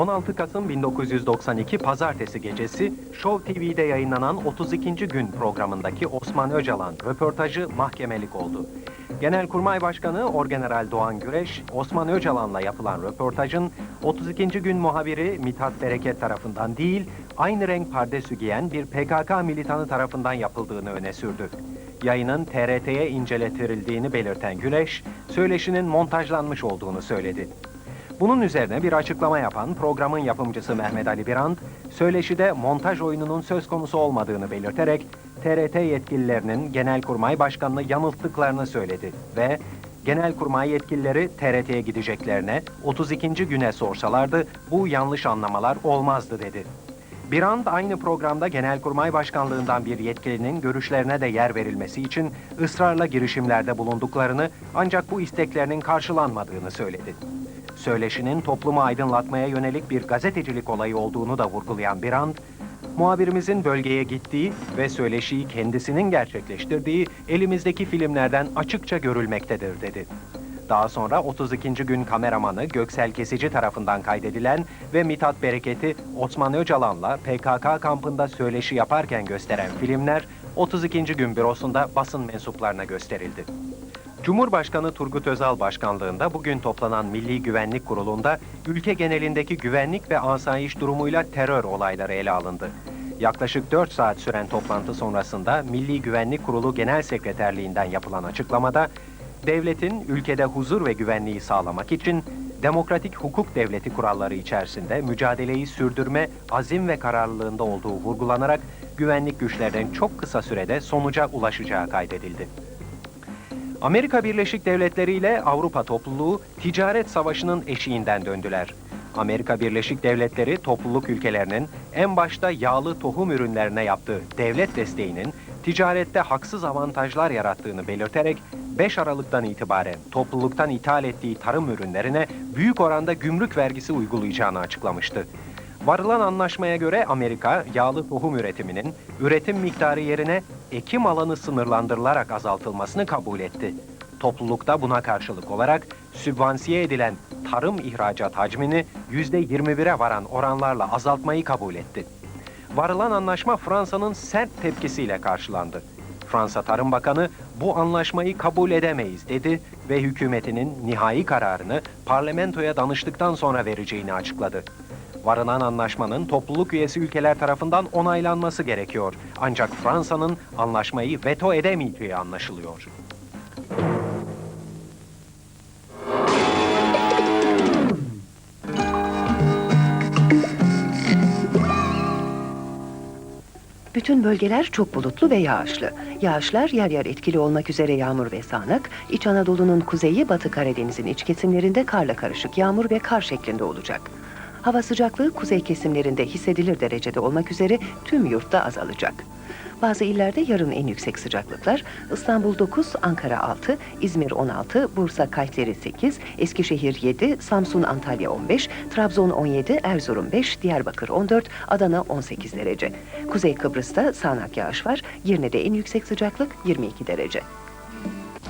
16 Kasım 1992 Pazartesi gecesi Show TV'de yayınlanan 32. gün programındaki Osman Öcalan röportajı mahkemelik oldu. Genelkurmay Başkanı Orgeneral Doğan Güreş, Osman Öcalan'la yapılan röportajın 32. gün muhabiri Mithat Bereket tarafından değil, aynı renk pardesü giyen bir PKK militanı tarafından yapıldığını öne sürdü. Yayının TRT'ye inceletirildiğini belirten Güreş, söyleşinin montajlanmış olduğunu söyledi. Bunun üzerine bir açıklama yapan programın yapımcısı Mehmet Ali Birand, söyleşide montaj oyununun söz konusu olmadığını belirterek TRT yetkililerinin Genelkurmay Başkanı'nı yanılttıklarını söyledi ve Genelkurmay yetkilileri TRT'ye gideceklerine 32. güne sorsalardı bu yanlış anlamalar olmazdı dedi. Birand aynı programda Genelkurmay Başkanlığından bir yetkilinin görüşlerine de yer verilmesi için ısrarla girişimlerde bulunduklarını ancak bu isteklerinin karşılanmadığını söyledi. Söyleşinin toplumu aydınlatmaya yönelik bir gazetecilik olayı olduğunu da vurgulayan Birand, muhabirimizin bölgeye gittiği ve söyleşiyi kendisinin gerçekleştirdiği elimizdeki filmlerden açıkça görülmektedir dedi. Daha sonra 32. gün kameramanı Göksel Kesici tarafından kaydedilen ve Mithat Bereket'i Osman Öcalan'la PKK kampında söyleşi yaparken gösteren filmler 32. gün bürosunda basın mensuplarına gösterildi. Cumhurbaşkanı Turgut Özal başkanlığında bugün toplanan Milli Güvenlik Kurulu'nda ülke genelindeki güvenlik ve asayiş durumuyla terör olayları ele alındı. Yaklaşık 4 saat süren toplantı sonrasında Milli Güvenlik Kurulu Genel Sekreterliğinden yapılan açıklamada devletin ülkede huzur ve güvenliği sağlamak için demokratik hukuk devleti kuralları içerisinde mücadeleyi sürdürme azim ve kararlılığında olduğu vurgulanarak güvenlik güçlerinin çok kısa sürede sonuca ulaşacağı kaydedildi. Amerika Birleşik Devletleri ile Avrupa topluluğu ticaret savaşının eşiğinden döndüler. Amerika Birleşik Devletleri topluluk ülkelerinin en başta yağlı tohum ürünlerine yaptığı devlet desteğinin ticarette haksız avantajlar yarattığını belirterek 5 Aralık'tan itibaren topluluktan ithal ettiği tarım ürünlerine büyük oranda gümrük vergisi uygulayacağını açıklamıştı. Varılan anlaşmaya göre Amerika yağlı tohum üretiminin üretim miktarı yerine ekim alanı sınırlandırılarak azaltılmasını kabul etti. Toplulukta buna karşılık olarak sübvansiye edilen tarım ihracat hacmini %21'e varan oranlarla azaltmayı kabul etti. Varılan anlaşma Fransa'nın sert tepkisiyle karşılandı. Fransa Tarım Bakanı bu anlaşmayı kabul edemeyiz dedi ve hükümetinin nihai kararını parlamentoya danıştıktan sonra vereceğini açıkladı. Varılan anlaşmanın topluluk üyesi ülkeler tarafından onaylanması gerekiyor. Ancak Fransa'nın anlaşmayı veto edemeyeceği anlaşılıyor. Bütün bölgeler çok bulutlu ve yağışlı. Yağışlar yer yer etkili olmak üzere yağmur ve sağanak, İç Anadolu'nun kuzeyi Batı Karadeniz'in iç kesimlerinde karla karışık yağmur ve kar şeklinde olacak. Hava sıcaklığı kuzey kesimlerinde hissedilir derecede olmak üzere tüm yurtta azalacak. Bazı illerde yarın en yüksek sıcaklıklar İstanbul 9, Ankara 6, İzmir 16, Bursa Kayseri 8, Eskişehir 7, Samsun Antalya 15, Trabzon 17, Erzurum 5, Diyarbakır 14, Adana 18 derece. Kuzey Kıbrıs'ta sağanak yağış var. Girne'de en yüksek sıcaklık 22 derece.